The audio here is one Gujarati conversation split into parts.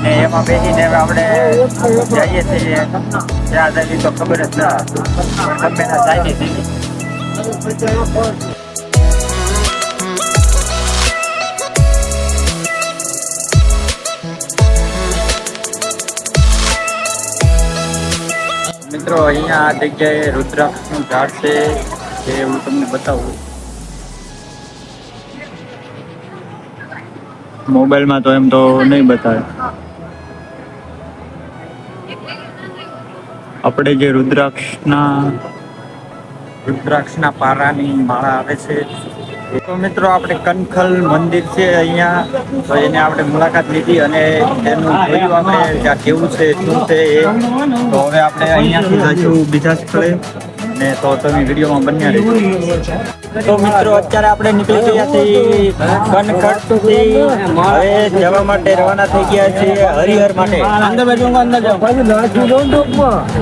અને એમાં બેસીને હવે આપણે જઈએ છીએ. ત્યાં જઈએ તો ખબર જ ના પણ ગમે ના જાય છીએ મિત્રો, અહીંયા આ જગ્યાએ રુદ્રાક્ષનું ઝાડ છે, જે હું તમને બતાવું. મોબાઈલમાં તો એમ તો નહીં બતાવે. આપણે જે રુદ્રાક્ષના રુદ્રાક્ષના પારાની માળા આવે છે. તો મિત્રો, આપણે કનખલ મંદિર છે અહીંયા. તો એને આપણે મુલાકાત લીધી અને એનું જોયું આપણે ત્યાં કેવું છે, શું છે એ. તો હવે આપણે અહીંયાથી જઈશું બીજા સ્થળે. ને તો તમે વિડીયોમાં બન્યા રહેજો. તો મિત્રો અત્યારે આપણે નીકળી ગયા છીએ કનખટથી. હવે જવા માટે રવાના થઈ ગયા છીએ હરિહર માટે. અંદર બેઠું અંદર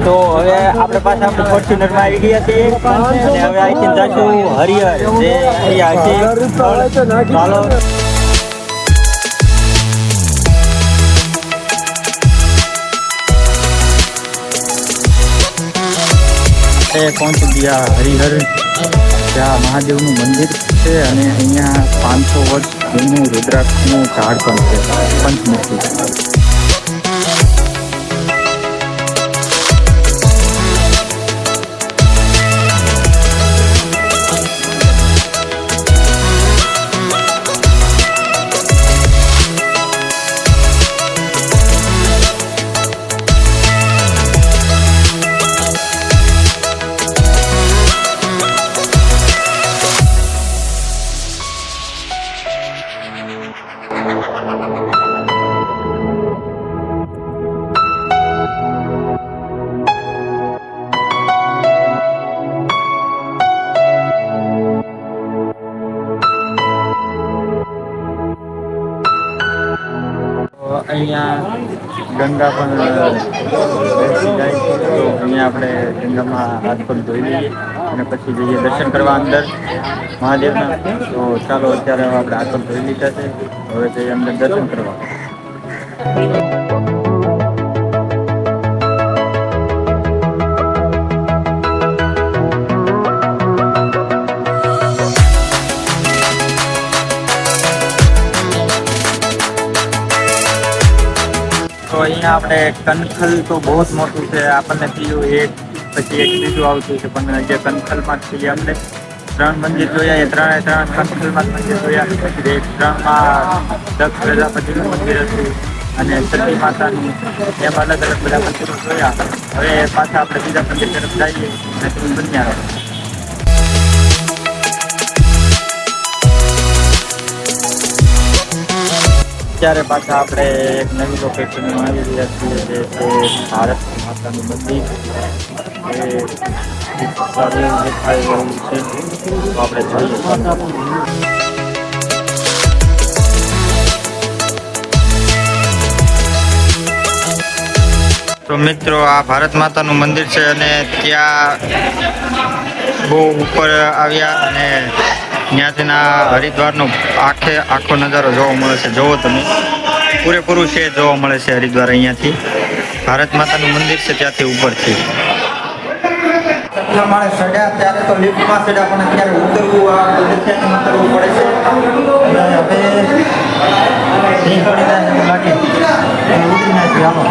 તો હવે આપણે પાછા આપણે ફોર્ચ્યુનરમાં આવી ગયા છીએ. અને હવે અહીંથી છું હરિહર. જે અહીંયા છે. ચાલો. એ પહોંચી ગયા હરિહર. ત્યાં મહાદેવનું મંદિર છે અને અહીંયા પાંચસો વર્ષ જૂનું રુદ્રાક્ષનું ઝાડ પણ છે. પંચમુખી. અહીંયા ગંગા પણ બેસી જાય છે. તો અહીંયા આપણે ગંગામાં હાથ પગ ધોઈ લઈએ અને પછી જઈએ દર્શન કરવા અંદર મહાદેવના. તો ચાલો, અત્યારે આપણે હાથ પગ ધોઈ લીધા છે. હવે જઈએ અંદર દર્શન કરવા. આપણે કનખલ તો બહુ જ મોટું છે, આપણને થયું એક, પછી એક બીજું આવતું છે, પણ જે કનખલમાં છીએ આપણે ત્રણ મંદિર જોયા, એ ત્રણે ત્રણ કનખલમાં મંદિર જોયા. પછી એક ત્રણમાં દક્ષ પ્રજાપતિનું મંદિર હતું અને સતી માતાનું. એમ અલગ અલગ બધા મંદિરો જોયા. હવે પાછા આપણે બીજા મંદિર તરફ જઈએ અને તમે અત્યારે પાછા આપણે એક નવી લોકેશનમાં આવી રહ્યા છીએ, જે છે ભારત માતાનું મંદિર. આપણે તો મિત્રો, આ ભારત માતાનું મંદિર છે અને ત્યાં બહુ ઉપર આવ્યા અને ત્યાંથી ના હરિદ્વારનો આખે આખો નજારો જોવા મળે છે. જોવો તમે. પૂરેપૂરું છે જોવા મળે છે હરિદ્વાર અહીંયાથી. ભારત માતાનું મંદિર છે ત્યાંથી ઉપરથી. માળે ચડ્યા ત્યારે તો લિફ્ટમાં ચડ્યા પણ અત્યારે ઉતરવું આ ઉતરવું પડે છે. હવે પડી જાય લાગે ઉતરી નાખી હાલો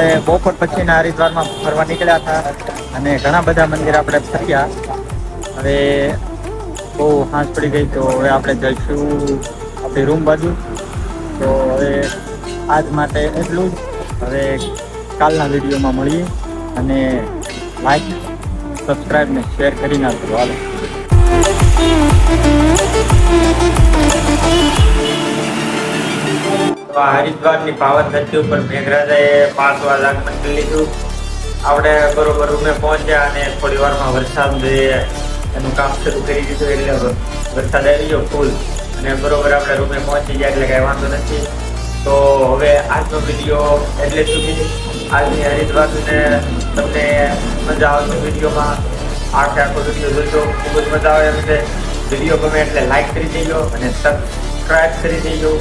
આપણે બપોર પછીના હરિદ્વારમાં ફરવા નીકળ્યા હતા અને ઘણા બધા મંદિર આપણે ફર્યા. હવે બહુ સાંજ પડી ગઈ, તો હવે આપણે જઈશું આપણી રૂમ બાજુ. તો હવે આજ માટે એટલું જ. હવે કાલના વિડીયોમાં મળીએ અને લાઈક સબસ્ક્રાઈબ ને શેર કરી નાખજો. હાલો. તો આ હરિદ્વારની પાવન ધરતી ઉપર મેઘરાજાએ પાંચ વાર આગમન કરી લીધું. આપણે બરોબર રૂમે પહોંચ્યા અને થોડી વારમાં વરસાદ એનું કામ શરૂ કરી દીધું એટલે વરસાદ આવી ગયો ફૂલ. અને બરોબર આપણે રૂમે પહોંચી ગયા એટલે કાંઈ વાંધો નથી. તો હવે આજનો વીડિયો એટલે સુધી. આજની હરિદ્વારને તમને મજા આવશે વિડીયોમાં. આખે આખો વીડિયો જોજો. ખૂબ જ મજા આવે એમ છે. વીડિયો ગમે એટલે લાઈક કરી દેજો અને સબસ્ક્રાઈબ કરી દેજો.